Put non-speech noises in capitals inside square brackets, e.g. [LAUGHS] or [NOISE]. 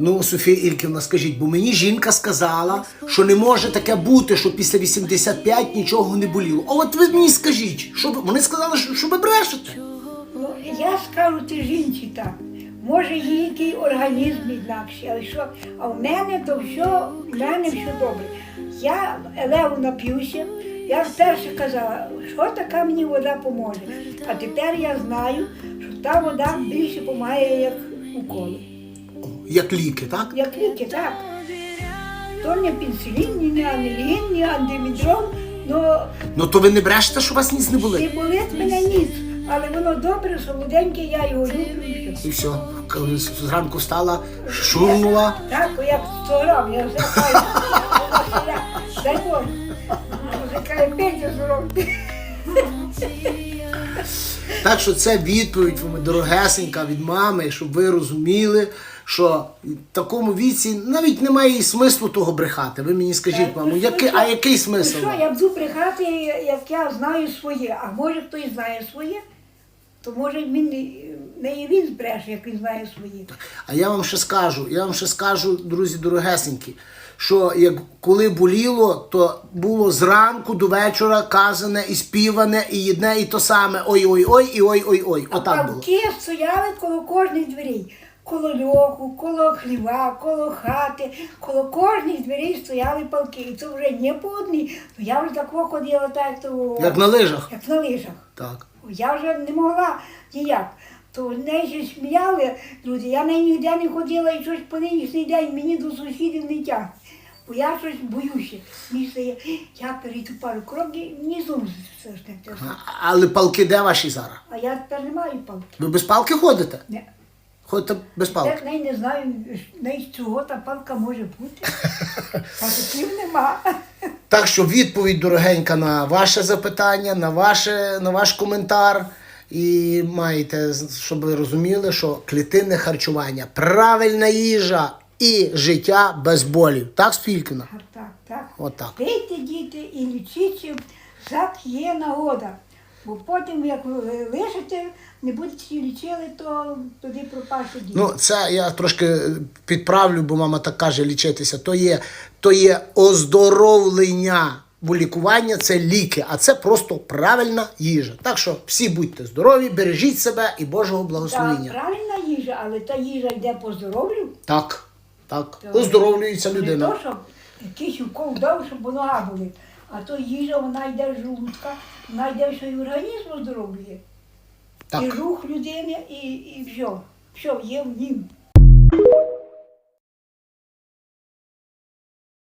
Ну, Софія Ільківна, скажіть, бо мені жінка сказала, що не може таке бути, що після 85 нічого не боліло. А от ви мені скажіть, що ви- вони сказали, що, що ви брешете. Ну, я скажу ти жінці так. Може, її який організм інакший, але що, а в мене то все, в мене все добре. Я елеву нап'юся, я вперше казала, що така мені вода поможе. А тепер я знаю, що та вода більше допомагає, як уколи. Як ліки, так? Як ліки, так. То не пенсилін, ні анілін, ні антимідрон, но Ну то ви не брешете, що у вас ніс не не болить. болить мене ніц. Але воно добре, солоденьке, я його люблю і все. І все. Коли зранку встала, шурнула. Так, як 100 грам, я вже кажу. Дай Боже. Вже каже, Петя зробив. Так що це відповідь вам дорогесенька від мами, щоб ви розуміли, що в такому віці навіть немає і смислу того брехати. Ви мені скажіть, мамо, який, а який Ну смисл? що, я буду брехати, як я знаю своє, а може хтось знає своє, то може він не, не і він збреше, як він знає своє. А я вам ще скажу, я вам ще скажу, друзі дорогесенькі, що як коли боліло, то було зранку до вечора казане і співане, і одне, і то саме. Ой-ой-ой, і ой-ой-ой. Отак було. палки стояли коло кожних дверей. Коло льоху, коло хліва, коло хати, коло кожних дверей стояли палки. І це вже не по одній. То я вже такого ходила, так то Як на лижах. як на лижах. Так. Я вже не могла ніяк. То неї сміяли люди, я неї ніде не ходила і щось по нинішній день мені до сусідів не тягне. Бо я щось боюся. Стає, я перейду пару кроків, мені знову все ж не те. Але палки де ваші зараз? А я тепер не маю палки. Ви без палки ходите? Не. Ходите без палки. Я не, не знаю, не з чого та палка може бути. [LAUGHS] Палків нема. Так що відповідь дорогенька на ваше запитання, на, ваше, на ваш коментар. І маєте, щоб ви розуміли, що клітинне харчування, правильна їжа і життя без болів. Так, Спількіна? Так, так, так. Отак. Пийте, діти, і лічіть, зак є нагода. Бо потім, як ви лишите, не будете лічили, то тоді пропаще діти. Ну, це я трошки підправлю, бо мама так каже лічитися. То є, то є оздоровлення. Бо лікування це ліки, а це просто правильна їжа. Так що всі будьте здорові, бережіть себе і Божого Так, благословення. правильна їжа, але та їжа йде по здоров'ю. Так, так. То Оздоровлюється Не то, щоб якийсь укол дав, щоб нога болить. А то їжа, вона йде з желудка, вона йде, що і організм оздоровлює. І рух людини, і, і все. Все є в нім.